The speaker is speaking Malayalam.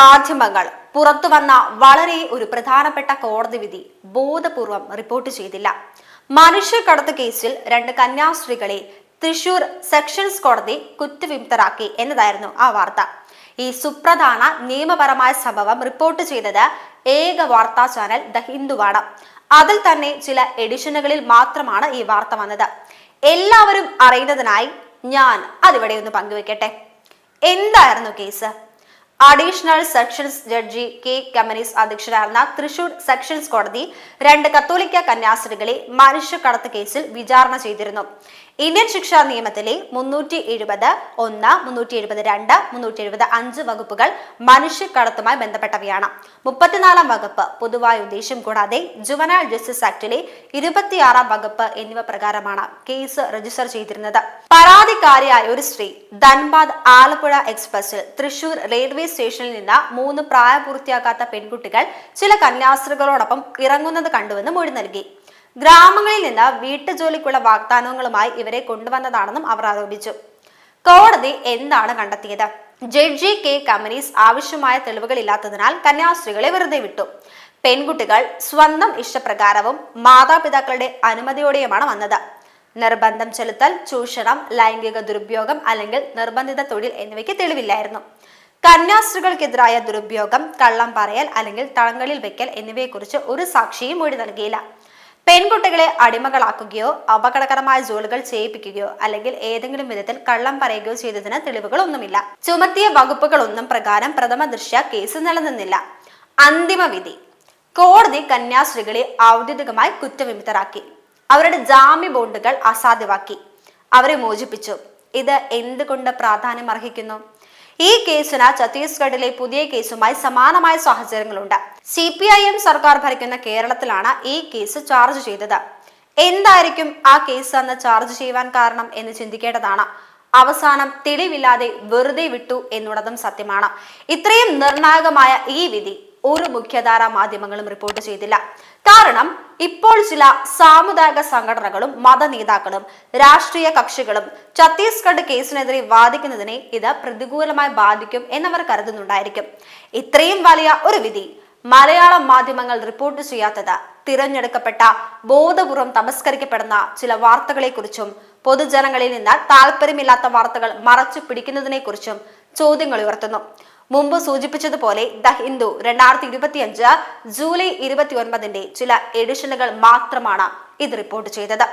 മാധ്യമങ്ങൾ പുറത്തു വന്ന വളരെ ഒരു പ്രധാനപ്പെട്ട കോടതി വിധി ബോധപൂർവം റിപ്പോർട്ട് ചെയ്തില്ല. മനുഷ്യക്കടത്ത് കേസിൽ രണ്ട് കന്യാസ്ത്രീകളെ തൃശൂർ സെക്ഷൻസ് കോടതി കുറ്റവിമുക്തരാക്കി എന്നതായിരുന്നു ആ വാർത്ത. ഈ സുപ്രധാന നിയമപരമായ സംഭവം റിപ്പോർട്ട് ചെയ്തത് ഏക വാർത്താ ചാനൽ ദ ഹിന്ദുവാണ്. അതിൽ തന്നെ ചില എഡിഷനുകളിൽ മാത്രമാണ് ഈ വാർത്ത വന്നത്. എല്ലാവരും അറിയുന്നതിനായി ഞാൻ അതിവിടെ ഒന്ന് പങ്കുവെക്കട്ടെ. എന്തായിരുന്നു case? Additional sessions judge K Kamanees അധ്യക്ഷനായിരുന്ന Thrissur sessions കോടതി രണ്ട് കത്തോലിക്ക കന്യാസ്ത്രീകളെ മനുഷ്യക്കടത്ത് കേസിൽ വിചാരണ ചെയ്തിരുന്നു. ഇന്ത്യൻ ശിക്ഷാ നിയമത്തിലെ മുന്നൂറ്റി എഴുപത് ഒന്ന് മുന്നൂറ്റി എഴുപത് രണ്ട് മുന്നൂറ്റി എഴുപത് അഞ്ച് വകുപ്പുകൾ മനുഷ്യക്കടത്തുമായി ബന്ധപ്പെട്ടവയാണ്. മുപ്പത്തിനാലാം വകുപ്പ് പൊതുവായ ഉദ്ദേശം കൂടാതെ ജുവനാൽ ജസ്റ്റിസ് ആക്ടിലെ ഇരുപത്തിയാറാം വകുപ്പ് എന്നിവ പ്രകാരമാണ് കേസ് രജിസ്റ്റർ ചെയ്തിരുന്നത്. പരാതിക്കാരിയായ ഒരു സ്ത്രീ ധൻബാദ് ആലപ്പുഴ എക്സ്പ്രസിൽ തൃശൂർ റെയിൽവേ സ്റ്റേഷനിൽ നിന്ന് മൂന്ന് പ്രായപൂർത്തിയാക്കാത്ത പെൺകുട്ടികൾ ചില കന്യാസ്ത്രീകളോടൊപ്പം ഇറങ്ങുന്നത് കണ്ടുവെന്ന് മൊഴി നൽകി. ഗ്രാമങ്ങളിൽ നിന്ന് വീട്ടുജോലിക്കുള്ള വാഗ്ദാനങ്ങളുമായി ഇവരെ കൊണ്ടുവന്നതാണെന്നും അവർ ആരോപിച്ചു. കോടതി എന്താണ് കണ്ടെത്തിയത്? ജഡ്ജി കെ കമനീസ് ആവശ്യമായ തെളിവുകളില്ലാത്തതിനാൽ കന്യാസ്ത്രീകളെ വെറുതെ വിട്ടു. പെൺകുട്ടികൾ സ്വന്തം ഇഷ്ടപ്രകാരവും മാതാപിതാക്കളുടെ അനുമതിയോടെയുമാണ് വന്നത്. നിർബന്ധം ചെലുത്തൽ ചൂഷണം ലൈംഗിക ദുരുപയോഗം അല്ലെങ്കിൽ നിർബന്ധിത തൊഴിൽ എന്നിവയ്ക്ക് തെളിവില്ലായിരുന്നു. കന്യാസ്ത്രീകൾക്കെതിരായ ദുരുപയോഗം കള്ളം പറയൽ അല്ലെങ്കിൽ തളങ്ങളിൽ വെക്കൽ എന്നിവയെക്കുറിച്ച് ഒരു സാക്ഷിയും മൊഴി നൽകിയില്ല. പെൺകുട്ടികളെ അടിമകളാക്കുകയോ അപകടകരമായ ജോലികൾ ചെയ്യിപ്പിക്കുകയോ അല്ലെങ്കിൽ ഏതെങ്കിലും വിധത്തിൽ കള്ളം പറയുകയോ ചെയ്തതിന് തെളിവുകളൊന്നുമില്ല. ചുമത്തിയ വകുപ്പുകളൊന്നും പ്രകാരം പ്രഥമ ദൃശ്യ കേസ് നിലനിന്നില്ല. അന്തിമ വിധി. കോടതി കന്യാസ്ത്രീകളെ ഔദ്യോഗികമായി കുറ്റവിമുക്തരാക്കി. അവരുടെ ജാമ്യ ബോണ്ടുകൾ അസാധ്യമാക്കി. അവരെ മോചിപ്പിച്ചു. ഇത് എന്തുകൊണ്ട് പ്രാധാന്യം അർഹിക്കുന്നു ഈ കേസിന് ഛത്തീസ്ഗഡിലെ പുതിയ കേസുമായി സമാനമായ സാഹചര്യങ്ങളുണ്ട്. സി പി ഐ എം സർക്കാർ ഭരിക്കുന്ന കേരളത്തിലാണ് ഈ കേസ് ചാർജ് ചെയ്തത്. എന്തായിരിക്കും ആ കേസ് അന്ന് ചാർജ് ചെയ്യുവാൻ കാരണം എന്ന് ചിന്തിക്കേണ്ടതാണ്. അവസാനം തെളിവില്ലാതെ വെറുതെ വിട്ടു എന്നുള്ളതും സത്യമാണ്. ഇത്രയും നിർണായകമായ ഈ വിധി ഒരു മുഖ്യധാരാ മാധ്യമങ്ങളും റിപ്പോർട്ട് ചെയ്തില്ല. കാരണം ഇപ്പോൾ ചില സാമുദായിക സംഘടനകളും മത നേതാക്കളും രാഷ്ട്രീയ കക്ഷികളും ഛത്തീസ്ഗഡ് കേസിനെതിരെ വാദിക്കുന്നതിനെ ഇത് പ്രതികൂലമായി ബാധിക്കും എന്നവർ കരുതുന്നുണ്ടായിരിക്കും. ഇത്രയും വലിയ ഒരു വിധി മലയാള മാധ്യമങ്ങൾ റിപ്പോർട്ട് ചെയ്യാത്തത് തിരഞ്ഞെടുക്കപ്പെട്ട ബോധപൂർവം തമസ്കരിക്കപ്പെടുന്ന ചില വാർത്തകളെക്കുറിച്ചും പൊതുജനങ്ങളിൽ നിന്ന് താല്പര്യമില്ലാത്ത വാർത്തകൾ മറച്ചു പിടിക്കുന്നതിനെക്കുറിച്ചും ചോദ്യങ്ങൾ ഉയർത്തുന്നു. മുമ്പ് സൂചിപ്പിച്ചതുപോലെ ദ ഹിന്ദു രണ്ടായിരത്തി ഇരുപത്തിയഞ്ച് ജൂലൈ ഇരുപത്തി ഒൻപതിന്റെ ചില എഡിഷനുകൾ മാത്രമാണ് ഇത് റിപ്പോർട്ട് ചെയ്തത്.